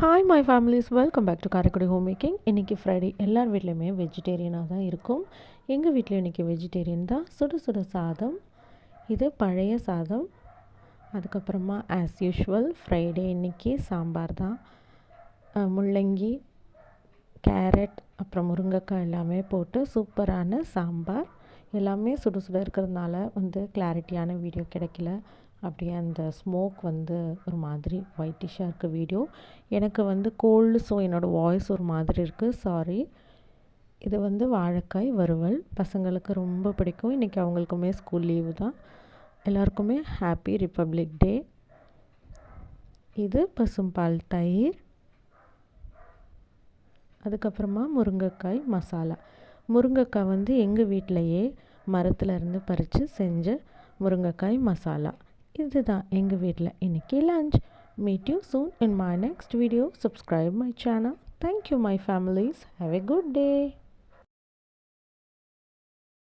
Hi my families welcome back to Karaikudi home making இன்றைக்கி Friday எல்லார் வீட்லேயுமே வெஜிடேரியனாக தான் இருக்கும். எங்கள் வீட்டில் இன்றைக்கி வெஜிடேரியன் தான். சுடு சுடு சாதம். இது பழைய சாதம். அதுக்கப்புறமா ஆஸ் யூஷுவல் ஃப்ரைடே இன்றைக்கி சாம்பார் தான். முள்ளங்கி கேரட் அப்புறம் முருங்கைக்காய் எல்லாமே போட்டு சூப்பரான சாம்பார். எல்லாமே சுட சுட இருக்கிறதுனால வந்து கிளாரிட்டியான வீடியோ கிடைக்கல. அப்படியே அந்த ஸ்மோக் வந்து ஒரு மாதிரி ஒயிட்டிஷாக இருக்குது வீடியோ எனக்கு வந்து கோல்டு ஸோ என்னோடய வாய்ஸ் ஒரு மாதிரி இருக்குது சாரி இது வந்து வாழைக்காய் வறுவல். பசங்களுக்கு ரொம்ப பிடிக்கும். இன்றைக்கி அவங்களுக்குமே ஸ்கூல் லீவு தான். எல்லாருக்குமே ஹாப்பி ரிப்பப்ளிக் டே இது பசும்பால் தயிர். அதுக்கப்புறமா முருங்கைக்காய் மசாலா. முருங்கைக்காய் வந்து எங்கள் வீட்டிலையே மரத்துலேருந்து பறித்து செஞ்ச முருங்கைக்காய் மசாலா. இதுதான் எங்கள் வீட்டில் இன்றைக்கி lunch meet you soon in my next video subscribe my channel thank you my families have a good day